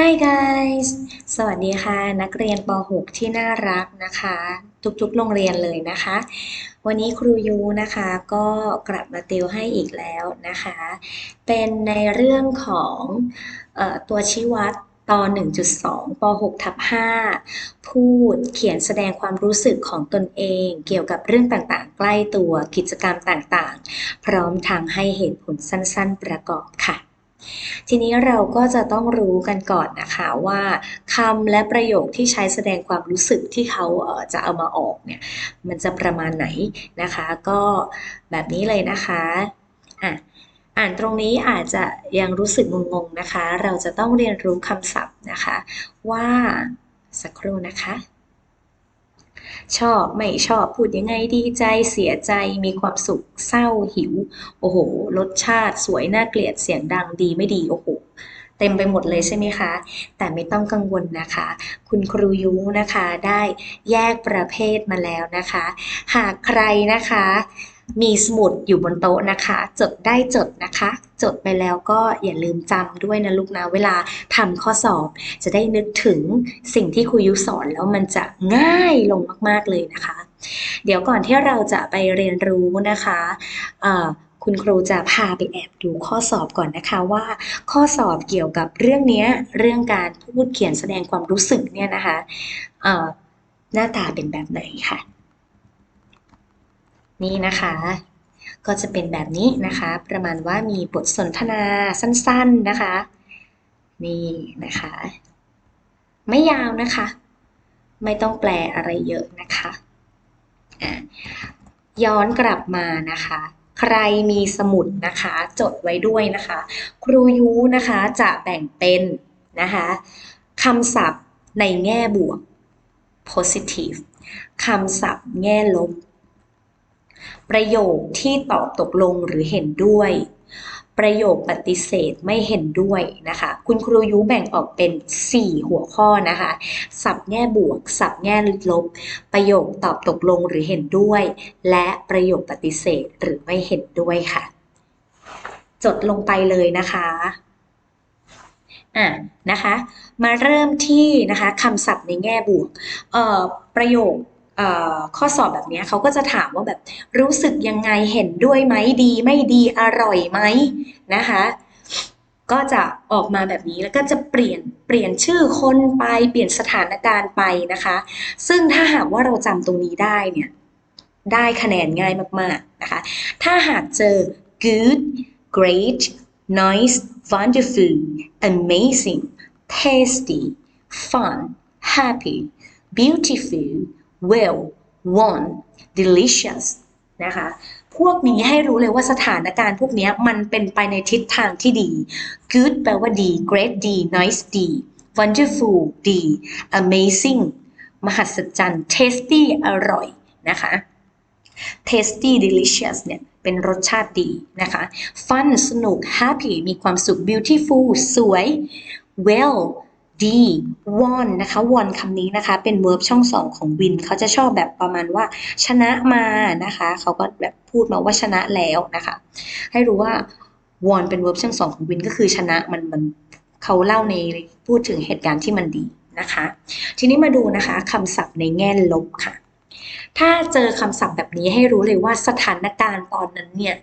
Hi guys สวัสดีค่ะ นักเรียนป .6 ที่น่ารักนะคะ ทุกๆ โรงเรียนเลยนะคะ วันนี้ครูยูนะคะก็กลับมาติวให้อีกแล้วนะคะ เป็นในเรื่องของออตัวชี้วัดตอน 1.2 ป .6 ทับ 5 พูดเขียนแสดงความรู้สึกของตนเอง เกี่ยวกับเรื่องต่างๆ ใกล้ตัวกิจกรรมต่างๆ พร้อมทางให้เหตุผลสั้นๆ ประกอบค่ะ ทีนี้เราก็จะต้องรู้กันก่อนนะคะว่าคำและประโยคที่ใช้แสดงความรู้สึกที่เขาเจะเอามาออกเนี่ยมันจะประมาณไหนนะคะ ก็แบบนี้เลยนะคะอะอ่านตรงนี้อาจจะยังรู้สึกงงๆนะคะ เราจะต้องเรียนรู้คำศัพท์นะคะ ว่าสักครู่นะคะ ชอบไม่ชอบพูดยังไงดีใจเสียใจมีความสุขเศร้าหิว โอ้โห รสชาติสวยน่าเกลียดเสียงดังดีไม่ดีโอ้โหเต็มไปหมดเลยใช่ไหมคะ แต่ไม่ต้องกังวลนะคะ คุณครูยุนะคะได้แยกประเภทมาแล้วนะคะ หากใครนะคะ มีสมุดอยู่บนโต๊ะนะคะ จดได้จดนะคะ จดไปแล้วก็อย่าลืมจำด้วยนะลูกนะ เวลาทำข้อสอบ จะได้นึกถึงสิ่งที่ครูยุสอนแล้วมันจะง่ายลงมากๆเลยนะคะ เดี๋ยวก่อนที่เราจะไปเรียนรู้นะคะคุณครูจะพาไปแอบดูข้อสอบก่อนนะคะว่า ข้อสอบเกี่ยวกับเรื่องนี้เรื่องการพูดเขียนแสดงความรู้สึกเนี่ยนะคะหน้าตาเป็นแบบไหนค่ะ นี่นะคะ ก็จะเป็นแบบนี้นะคะ ประมาณว่ามีบทสนทนาสั้นๆนะคะ นี่นะคะ ไม่ยาวนะคะ ไม่ต้องแปลอะไรเยอะนะคะะย้อนกลับมานะคะ ใครมีสมุดนะคะ จดไว้ด้วยนะคะ ครูยูนะคะจะแบ่งเป็นนะคะคำศัพท์ในแง่บวก positive คำศัพท์แง่ลบ ประโยคที่ตอบตกลงหรือเห็นด้วย ประโยคปฏิเสธไม่เห็นด้วยนะคะ คุณครูยุแบ่งออกเป็น 4 หัวข้อนะคะศัพท์แง่บวกศัพท์แง่ลบ ประโยคตอบตกลงหรือเห็นด้วย และประโยคปฏิเสธหรือไม่เห็นด้วยค่ะ จดลงไปเลยนะคะอะนะคะ มาเริ่มที่นะคะคำศัพท์ในแง่บวกเอ่อประโยค ข้อสอบแบบนี้เขาก็จะถามว่าแบบรู้สึกยังไงเห็นด้วยไหมดี ไม่ดีอร่อยไหมนะคะ ก็จะออกมาแบบนี้แล้วก็จะเปลี่ยนเปลี่ยนชื่อคนไปเปลี่ยนสถานการณ์ไปนะคะ ซึ่งถ้าหากว่าเราจำตรงนี้ได้เนี่ยได้คะแนนง่ายมากๆนะคะ ถ้าหากเจอ good great nice wonderful amazing tasty fun happy beautiful well one delicious นะคะ พวกนี้ให้รู้เลยว่าสถานการณ์พวกนี้มันเป็นไปในทิศทางที่ดี good แปลว่าดี great ดี nice ดี wonderful ดี amazing มหัศจรรย์ tasty อร่อยนะคะ tasty delicious เนี่ยเป็นรสชาติดีนะคะ fun สนุก happy มีความสุข beautiful สวย well ดี won นะคะ won คำนี้นะคะ เป็น verb ช่องสองของ win เขาจะชอบแบบประมาณว่า ชนะมานะคะ เขาก็แบบพูดมาว่าชนะแล้วนะคะ ให้รู้ว่า won เป็น verb ช่องสองของ win ก็คือชนะมันมันเขาเล่าในพูดถึงเหตุการณ์ที่มันดีนะคะ ทีนี้มาดูนะคะคำศัพท์ในแง่ลบค่ะ ถ้าเจอคำศัพท์แบบนี้ให้รู้เลยว่าสถานการณ์ตอนนั้นเนี่ย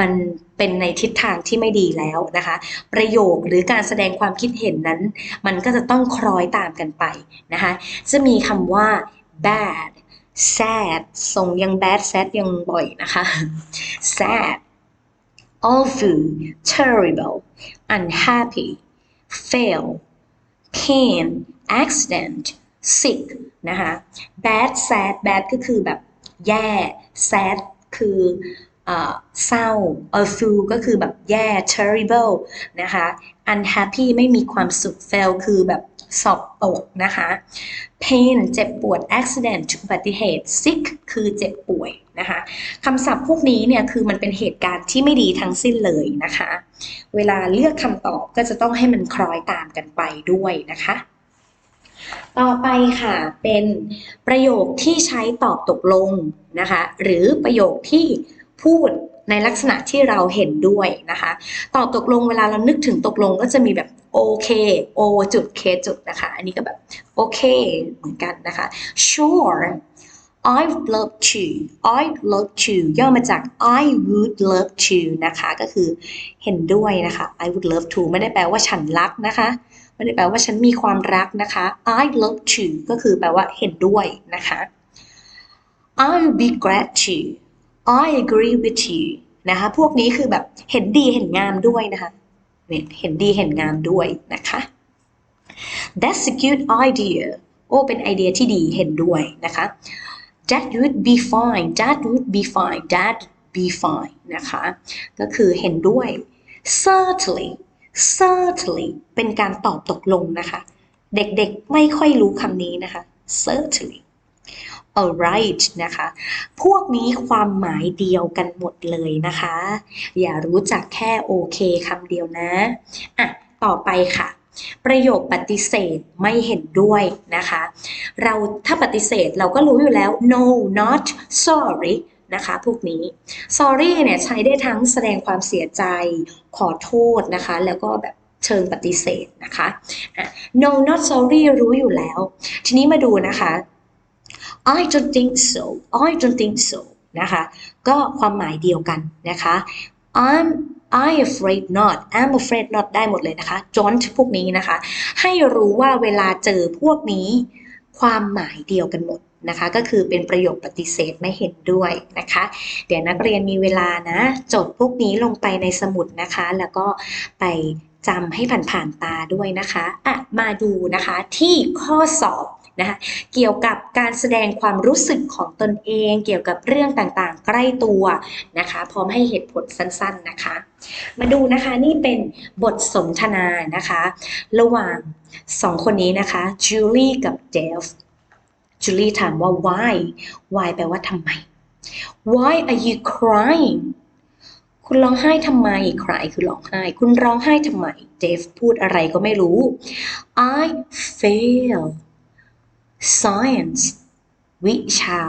มันเป็นในทิศทางที่ไม่ดีแล้วนะคะ ประโยคหรือการแสดงความคิดเห็นนั้น มันก็จะต้องคล้อยตามกันไปนะคะ จะมีคำว่า bad sad ส่งยัง bad sad ยังบ่อยนะคะ sad awful terrible unhappy fail pain accident sick นะคะ bad sad bad ก็คือแบบแย่ sad คือเศร้า awful ก็คือแบบแย่ terrible นะคะ unhappy ไม่มีความสุข fail คือแบบสอบตกนะคะ pain เจ็บปวด accident อุบัติเหตุ sick คือเจ็บป่วยนะคะคำศัพท์พวกนี้เนี่ยคือมันเป็นเหตุการณ์ที่ไม่ดีทั้งสิ้นเลยนะคะ เวลาเลือกคำตอบก็จะต้องให้มันคล้อยตามกันไปด้วยนะคะ ต่อไปค่ะเป็นประโยคที่ใช้ตอบตกลงนะคะหรือประโยคที่พูดในลักษณะที่เราเห็นด้วยนะคะ ตอบตกลงเวลาเรานึกถึงตกลงก็จะมีแบบโอเคโอจุดเคจุดนะคะ อันนี้ก็แบบโอเคเหมือนกันนะคะ sure I would love to I would love to ย่อมาจาก I would love to นะคะ ก็คือเห็นด้วยนะคะ I would love to ไม่ได้แปลว่าฉันรักนะคะ ม่ได้แปลว่าฉันมีความรักนะคะ I love to ก็คือแปลว่าเห็นด้วยนะคะ I'll be glad to I agree with you นะคะ พวกนี้คือแบบเห็นดีเห็นงามด้วยนะคะเนี่ยเห็นดีเห็นงามด้วยนะคะ That's a good idea โอ้เป็นไอเดียที่ดีเห็นด้วยนะคะ That would be fine That would be fine That be fine นะคะ ก็คือเห็นด้วย Certainly Certainly เป็นการตอบตกลงนะคะ เด็กๆไม่ค่อยรู้คำนี้นะคะ Certainly alright นะคะ พวกนี้ความหมายเดียวกันหมดเลยนะคะ อย่ารู้จักแค่โอเคคำเดียวนะ อะ ต่อไปค่ะ ประโยคปฏิเสธไม่เห็นด้วยนะคะ เราถ้าปฏิเสธเราก็รู้อยู่แล้ว no not sorry นะคะพวกนี้ sorry เนี่ยใช้ได้ทั้งแสดงความเสียใจขอโทษนะคะ แล้วก็แบบเชิงปฏิเสธนะคะะ no not sorry รู้อยู่แล้ว ทีนี้มาดูนะคะ I don't think so I don't think so นะคะ ก็ความหมายเดียวกันนะคะ I'm I afraid not I'm afraid not ได้หมดเลยนะคะ don't พวกนี้นะคะ ให้รู้ว่าเวลาเจอพวกนี้ ความหมายเดียวกันหมด นะคะ ก็คือเป็นประโยคปฏิเสธไม่เห็นด้วยนะคะ เดี๋ยวนักเรียนมีเวลานะจดพวกนี้ลงไปในสมุดนะคะ แล้วก็ไปจำให้ผ่านๆตาด้วยนะคะอะมาดูนะคะที่ข้อสอบนะคะเกี่ยวกับการแสดงความรู้สึกของตนเอง เกี่ยวกับเรื่องต่างๆ ใกล้ตัวนะคะ พร้อมให้เหตุผลสั้นๆนะคะ มาดูนะคะนี่เป็นบทสนทนานะคะ ระหว่างสองคนนี้นะคะจูลี่กับเดฟ จูลี่ถามว่า why why แปลว่าทำไม why are you crying คุณร้องไห้ทำไม cry คือร้องไห้ คุณร้องไห้ทำไมเดฟพูดอะไรก็ไม่รู้ I fail science วิชา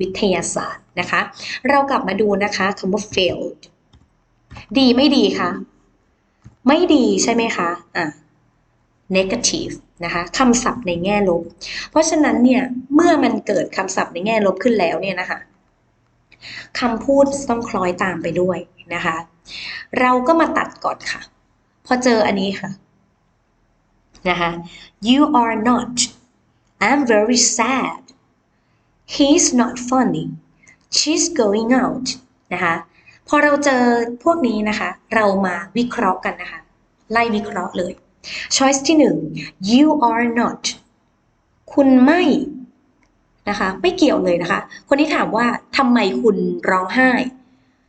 วิทยาศาสตร์นะคะ เรากลับมาดูนะคะคำว่า failed ดีไม่ดีคะ ไม่ดีใช่ไหมคะ อะ negative นะคะคำศัพท์ในแง่ลบ เพราะฉะนั้นเนี่ยเมื่อมันเกิดคำศัพท์ในแง่ลบขึ้นแล้วเนี่ยนะคะคำพูดต้องคล้อยตามไปด้วยนะคะ เราก็มาตัดก่อนค่ะ พอเจออันนี้ค่ะนะคะ you are not I'm very sad he's not funny she's going out นะคะพอเราเจอพวกนี้นะคะ เรามาวิเคราะห์กันนะคะ ไล่วิเคราะห์เลย choice ที่หนึ่ง you are not คุณไม่นะคะไม่เกี่ยวเลยนะคะ คนที่ถามว่าทำไมคุณร้องไห้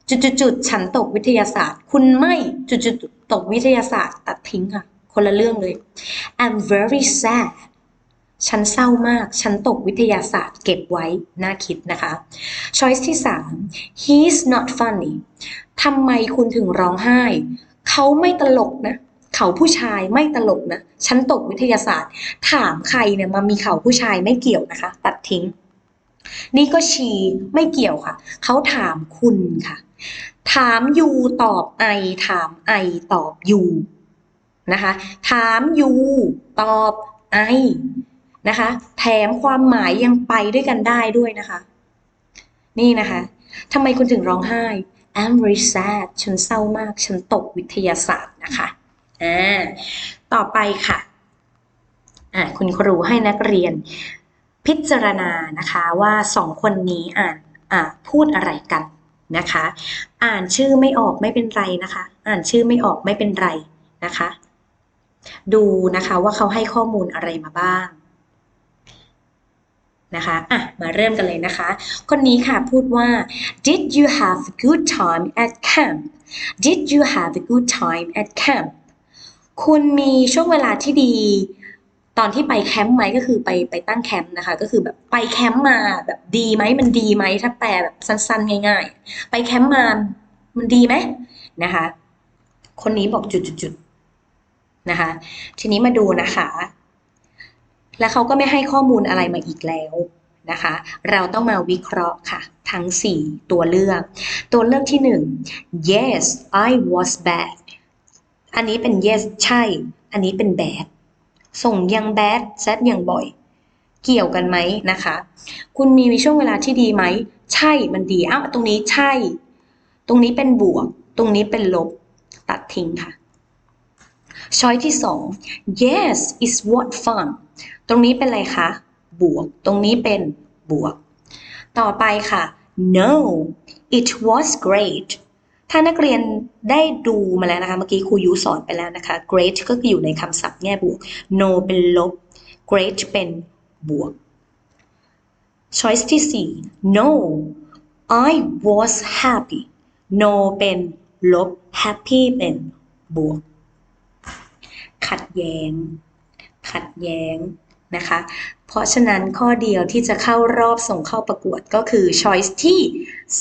จุดๆฉันตกวิทยาศาสตร์ คุณไม่จุดๆตกวิทยาศาสตร์ ตัดทิ้งค่ะ คนละเรื่องเลย I'm very sad ฉันเศร้ามาก ฉันตกวิทยาศาสตร์ เก็บไว้ น่าคิดนะคะ choice ที่ 3 he's not funny ทำไมคุณถึงร้องไห้ เขาไม่ตลกนะ เขาผู้ชายไม่ตลกนะฉันตกวิทยาศาสตร์ ถามใครเนี่ยมามีเขาผู้ชายไม่เกี่ยวนะคะ ตัดทิ้ง นี่ก็ชีไม่เกี่ยวค่ะ เขาถามคุณค่ะ ถามยูตอบไอถามไอตอบยูนะคะ ถามยูตอบไอนะคะ แถมความหมายยังไปด้วยกันได้ด้วยนะคะ นี่นะคะทำไมคุณถึงร้องไห้ I'm very sad ฉันเศร้ามาก ฉันตกวิทยาศาสตร์นะคะ อ่าต่อไปค่ะอ่าคุณครูให้นักเรียนพิจารณานะคะว่าสองคนนี้อ่านอ่าพูดอะไรกันนะคะ อ่านชื่อไม่ออกไม่เป็นไรนะคะ อ่านชื่อไม่ออกไม่เป็นไรนะคะ ดูนะคะว่าเขาให้ข้อมูลอะไรมาบ้างนะคะอะมาเริ่มกันเลยนะคะ คนนี้ค่ะพูดว่า did you have a good time at camp did you have a good time at camp คุณมีช่วงเวลาที่ดี ตอนที่ไปแคมป์ไหมก็คือไปไปตั้งแคมป์นะคะ ก็คือแบบไปแคมป์มาแบบดีไหมมันดีไหมถ้าแปลแบบสั้นๆ ง่าย ๆ ไปแคมป์มามันดีไหมนะคะ คนนี้บอกจุดๆนะคะ ทีนี้มาดูนะคะ แล้วเขาก็ไม่ให้ข้อมูลอะไรมาอีกแล้วนะคะ เราต้องมาวิเคราะห์ค่ะ ทั้ง 4 ตัวเลือก ตัวเลือกที่ 1 yes I was bad อันนี้เป็น yes ใช่ อันนี้เป็น bad ส่งยัง bad sad ยังบ่อย เกี่ยวกันไหมนะคะ คุณมีช่วงเวลาที่ดีไหม ใช่มันดีอ้าวตรงนี้ใช่ ตรงนี้เป็นบวก ตรงนี้เป็นลบ ตัดทิ้งค่ะช้อยที่สอง yes is what fun ตรงนี้เป็นอะไรคะ บวก ตรงนี้เป็นบวก ต่อไปค่ะ no it was great ถ้านักเรียนได้ดูมาแล้วนะคะ เมื่อกี้ครูยูสอนไปแล้วนะคะ great ก็คืออยู่ในคำศัพท์แง่บวก no เป็นลบ great เป็นบวก choice ที่ 4 no I was happy no เป็นลบ happy เป็นบวก ขัดแย้ง ขัดแย้ง นะคะ เพราะฉะนั้นข้อเดียวที่จะเข้ารอบส่งเข้าประกวดก็คือ choice ที่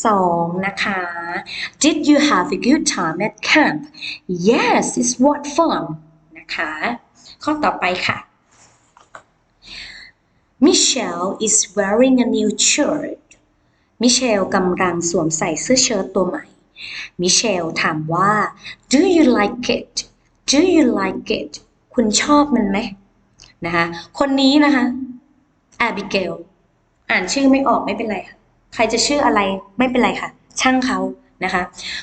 2 นะคะ Did you have a good time at camp Yes it's what fun นะคะ ข้อต่อไปค่ะ Michelle is wearing a new shirt มิเชลกำลังสวมใส่เสื้อเชิ้ตตัวใหม่ มิเชลถามว่า Do you like it Do you like it คุณชอบมันไหม นะคะคนนี้นะคะ Abigail อ่านชื่อไม่ออกไม่เป็นไรค่ะใครจะชื่ออะไรไม่เป็นไรค่ะ ช่างเขานะคะ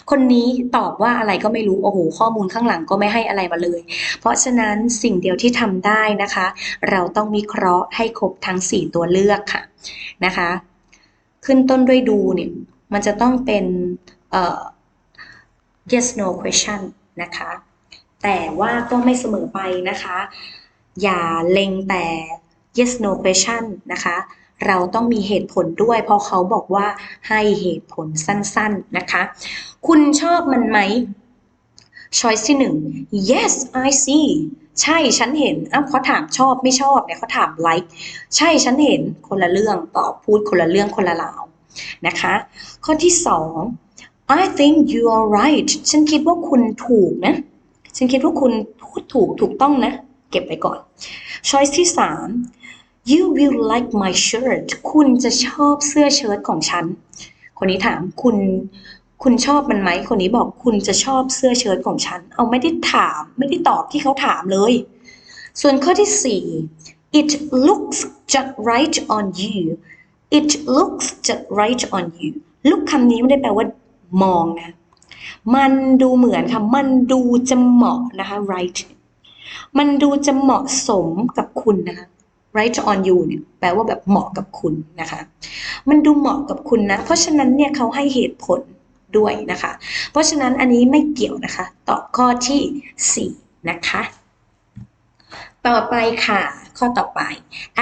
คนนี้ตอบว่าอะไรก็ไม่รู้โอ้โหข้อมูลข้างหลังก็ไม่ให้อะไรมาเลย เพราะฉะนั้นสิ่งเดียวที่ทำได้นะคะ เราต้องวิเคราะห์ให้ครบทั้ง 4 ตัวเลือกค่ะนะคะ ขึ้นต้นด้วยดูเนี่ยมันจะต้องเป็น yes no question นะคะ แต่ว่าก็ไม่เสมอไปนะคะ อย่าเล็งแต่ yes no question นะคะ เราต้องมีเหตุผลด้วย เพราะเขาบอกว่าให้เหตุผลสั้นๆนะคะ คุณชอบมันไหม choice ที่หนึ่ง yes I see ใช่ฉันเห็นอ้าวเขาถามชอบไม่ชอบเนี่ยเขาถาม like ใช่ฉันเห็นคนละเรื่องตอบพูดคนละเรื่องคนละราวนะคะ ข้อที่สอง I think you are right ฉันคิดว่าคุณถูกนะ ฉันคิดว่าคุณพูดถูกถูกต้องนะ เก็บไว้ก่อน choice ที่สาม you will like my shirt คุณจะชอบเสื้อเชิ้ตของฉัน คนนี้ถามคุณคุณชอบมันไหม คนนี้บอกคุณจะชอบเสื้อเชิ้ตของฉัน เอาไม่ได้ถาม ไม่ได้ตอบที่เขาถามเลย ส่วนข้อที่สี่ it looks just right on you it looks just right on you look คำนี้ไม่ได้แปลว่ามองนะ มันดูเหมือนค่ะ มันดูจะเหมาะนะคะ right มันดูจะเหมาะสมกับคุณนะคะ right on you เนี่ยแปลว่าแบบเหมาะกับคุณนะคะ มันดูเหมาะกับคุณนะ เพราะฉะนั้นเนี่ยเขาให้เหตุผลด้วยนะคะ เพราะฉะนั้นอันนี้ไม่เกี่ยวนะคะ ตอบข้อที่ 4 นะคะ ต่อไปค่ะ ข้อต่อไป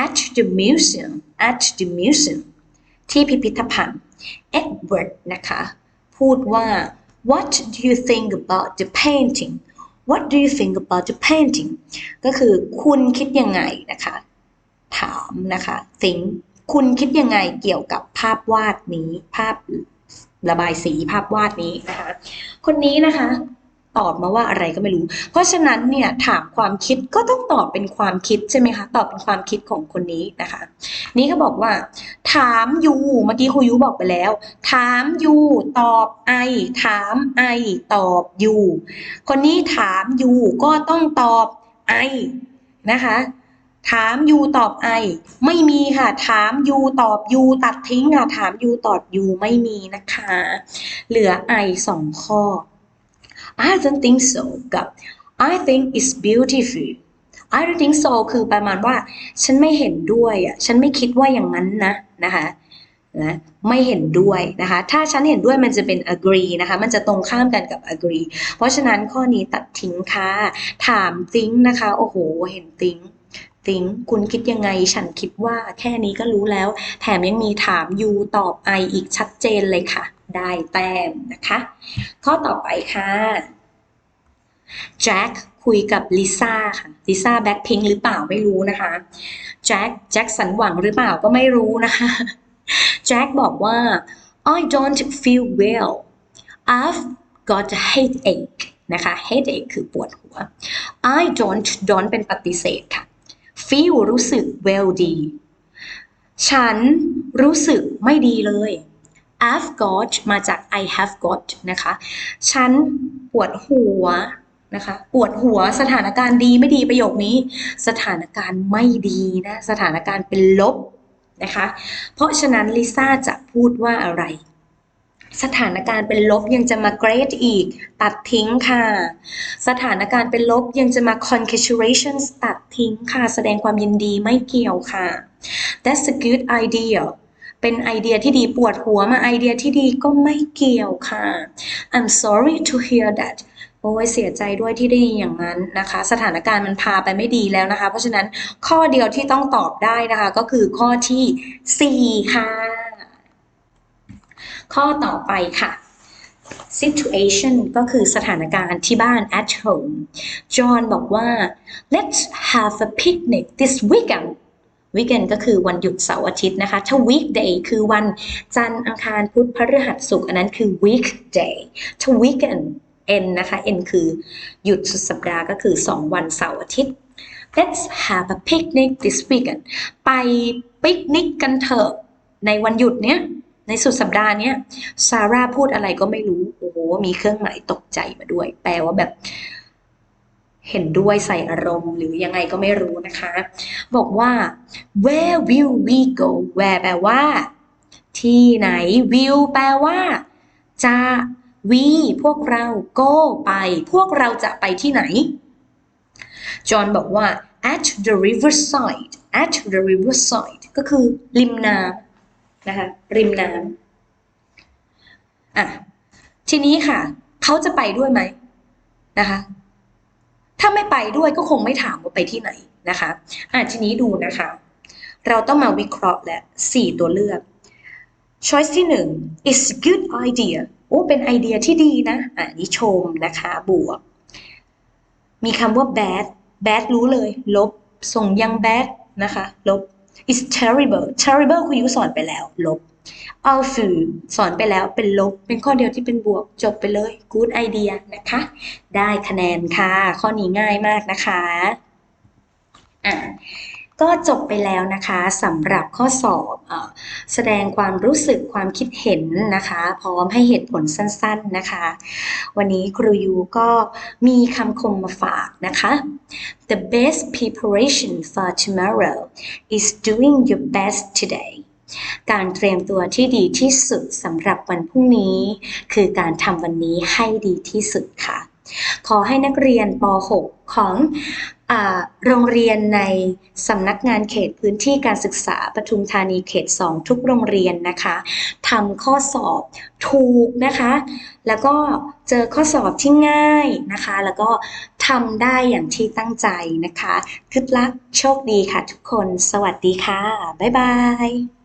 at the museum at the museum ที่พิพิธภัณฑ์ Edward นะคะ พูดว่า what do you think about the painting what do you think about the painting ก็คือคุณคิดยังไงนะคะ ถามนะคะ think คุณคิดยังไงเกี่ยวกับภาพวาดนี้ ภาพระบายสีภาพวาดนี้นะคะ คนนี้นะคะ ตอบมาว่าอะไรก็ไม่รู้ เพราะฉะนั้นเนี่ยถามความคิดก็ต้องตอบเป็นความคิดใช่ไหมคะ ตอบเป็นความคิดของคนนี้นะคะ นี่เขาบอกว่า ถามยูเมื่อกี้ครูยูบอกไปแล้ว ถามยูตอบไอถามไอตอบยูคนนี้ถามยูก็ต้องตอบไอนะคะถามยูตอบไอไม่มีค่ะ ถามยูตอบยูตัดทิ้งค่ะ ถามยูตอบยูไม่มีนะคะ เหลือไอสองข้อ I don't think so กับ I think it's beautiful I don't think so คือประมาณว่า ฉันไม่เห็นด้วยอะฉันไม่คิดว่าอย่างนั้นนะนะคะนะไม่เห็นด้วยนะคะ ถ้าฉันเห็นด้วยมันจะเป็น agree นะคะ มันจะตรงข้ามกันกับ agree เพราะฉะนั้นข้อนี้ตัดทิ้งค่ะ ถาม think นะคะ โอ้โห เห็น think think คุณคิดยังไง ฉันคิดว่าแค่นี้ก็รู้แล้ว แถมยังมีถาม you ตอบ I อีกชัดเจนเลยค่ะ ได้แต้มนะคะ ข้อต่อไปค่ะแจ็คคุยกับลิซ่าค่ะลิซ่าแบ็คพิงหรือเปล่าไม่รู้นะคะแจ็คแจ็คสันหวังหรือเปล่าก็ไม่รู้นะคะแจ็คบอกว่า I don't feel well I've got a headache นะคะ headache คือปวดหัว I don't don't เป็นปฏิเสธค่ะ feel รู้สึก well ดี ฉันรู้สึกไม่ดีเลย I've got มาจาก I have got นะคะ ฉันปวดหัวนะคะ ปวดหัวสถานการณ์ดีไม่ดีประโยคนี้ สถานการณ์ไม่ดีนะ สถานการณ์เป็นลบนะคะ เพราะฉะนั้นลิซ่าจะพูดว่าอะไร สถานการณ์เป็นลบยังจะมา great อีก ตัดทิ้งค่ะ สถานการณ์เป็นลบยังจะมา congratulations ตัดทิ้งค่ะ แสดงความยินดีไม่เกี่ยวค่ะ That's a good idea เป็นไอเดียที่ดีปวดหัวมาไอเดียที่ดีก็ไม่เกี่ยวค่ะ I'm sorry to hear that โอ้ยเสียใจด้วยที่ได้ยินอย่างนั้นนะคะ สถานการณ์มันพาไปไม่ดีแล้วนะคะ เพราะฉะนั้นข้อเดียวที่ต้องตอบได้นะคะก็คือข้อที่ 4 ค่ะ ข้อต่อไปค่ะ situation ก็คือสถานการณ์ที่บ้าน at home John บอกว่า let's have a picnic this weekend weekend ก็คือวันหยุดเสาร์อาทิตย์นะคะ ถ้า weekday คือวันจันทร์อังคารพุธพฤหัสศุกร์อันนั้นคือ weekday ถ้า weekend n นะคะ n คือหยุดสุดสัปดาห์ก็คือ 2 วันเสาร์อาทิตย์ let's have a picnic this weekend ไปปิกนิกกันเถอะในวันหยุดเนี้ยในสุดสัปดาห์เนี้ยซาร่าพูดอะไรก็ไม่รู้ โอ้โห มีเครื่องหมายตกใจมาด้วย แปลว่าแบบ เห็นด้วยใส่อารมณ์หรือยังไงก็ไม่รู้นะคะ บอกว่า where will we go where แปลว่า ที่ไหน will แปลว่า จะ we พวกเรา go ไป พวกเราจะไปที่ไหน จอห์นบอกว่า at the riverside at the riverside ก็คือริมน้ำนะคะ ริมน้ำอะ ทีนี้ค่ะ เขาจะไปด้วยไหมนะคะ ถ้าไม่ไปด้วยก็คงไม่ถามว่าไปที่ไหนนะคะอะทีนี้ดูนะคะ เราต้องมาวิเคราะห์และสี่ตัวเลือก choice ที่หนึ่ง is good idea โอ้เป็นไอเดียที่ดีนะอะนี่ชมนะคะบวก มีคำว่า bad bad รู้เลย ลบ ส่งยัง bad นะคะ ลบ is terrible terrible คุณยุสอนไปแล้ว ลบ awful สอนไปแล้วเป็นลบ เป็นข้อเดียวที่เป็นบวกจบไปเลย good idea นะคะ ได้คะแนนค่ะ ข้อนี้ง่ายมากนะคะอะก็จบไปแล้วนะคะสำหรับข้อสอบอแสดงความรู้สึกความคิดเห็นนะคะ พร้อมให้เหตุผลสั้นๆนะคะ วันนี้ครูยูก็มีคำคมมาฝากนะคะ The best preparation for tomorrow is doing your best today การเตรียมตัวที่ดีที่สุดสำหรับวันพรุ่งนี้ คือการทำวันนี้ให้ดีที่สุดค่ะ ขอให้นักเรียนป .6 ของอโรงเรียนในสำนักงานเขตพื้นที่การศึกษาปทุมธานีเขต 2 ทุกโรงเรียนนะคะทำข้อสอบถูกนะคะ แล้วก็เจอข้อสอบที่ง่ายนะคะ แล้วก็ทำได้อย่างที่ตั้งใจนะคะคึดลักโชคดีค่ะทุกคน สวัสดีค่ะ บ๊ายบาย